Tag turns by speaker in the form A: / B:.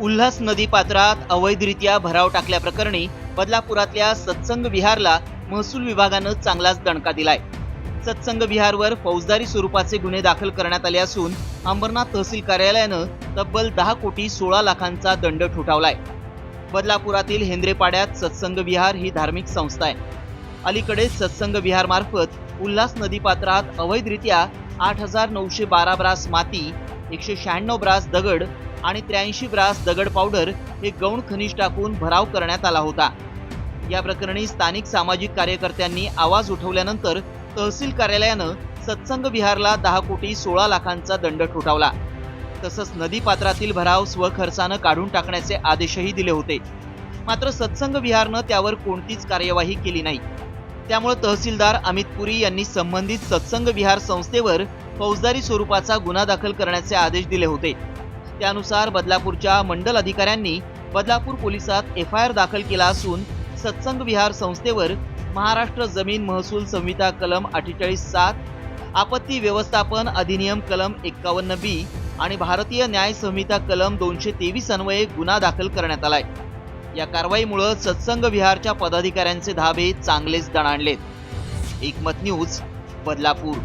A: उल्हास नदी पात्रात अवैधरित्या भराव टाकल्याप्रकरणी बदलापुरातल्या सत्संग विहारला महसूल विभागानं चांगलाच दणका दिलाय. सत्संग विहारवर फौजदारी स्वरूपाचे गुन्हे दाखल करण्यात आले असून अंबरनाथ तहसील कार्यालयानं तब्बल दहा कोटी सोळा लाखांचा दंड ठोठावलाय. बदलापुरातील हेंद्रेपाड्यात सत्संग विहार ही धार्मिक संस्था आहे. अलीकडे सत्संग विहारमार्फत उल्हास उल्हास नदीपात्रात अवैधरित्या आठ हजार नऊशे बारा ब्रास माती एकशे शहाण्णव ब्रास दगड आणि त्र्याऐंशी ब्रास दगड पावडर हे गौण खनिज टाकून भराव करण्यात आला होता. या प्रकरणी स्थानिक सामाजिक कार्यकर्त्यांनी आवाज उठवल्यानंतर तहसील कार्यालयानं सत्संग विहारला दहा कोटी सोळा लाखांचा दंड ठोठावला. तसंच नदीपात्रातील भराव स्वखर्चानं काढून टाकण्याचे आदेशही दिले होते. मात्र सत्संग विहारनं त्यावर कोणतीच कार्यवाही केली नाही. त्यामुळे तहसीलदार अमित पुरी यांनी संबंधित सत्संग विहार संस्थेवर फौजदारी स्वरूपाचा गुन्हा दाखल करण्याचे आदेश दिले होते. त्यानुसार बदलापूरच्या मंडल अधिकाऱ्यांनी बदलापूर पोलिसात एफ आय आर दाखल केला असून सत्संग विहार संस्थेवर महाराष्ट्र जमीन महसूल संहिता कलम अठ्ठेचाळीस सात आपत्ती व्यवस्थापन अधिनियम कलम एक्कावन्न बी आणि भारतीय न्याय संहिता कलम दोनशे तेवीस अन्वये गुन्हा दाखल करण्यात आलाय. या कारवाईमुळे सत्संग विहारच्या पदाधिकाऱ्यांचे धाबे चांगलेच दणाणलेत. एकमत न्यूज बदलापूर.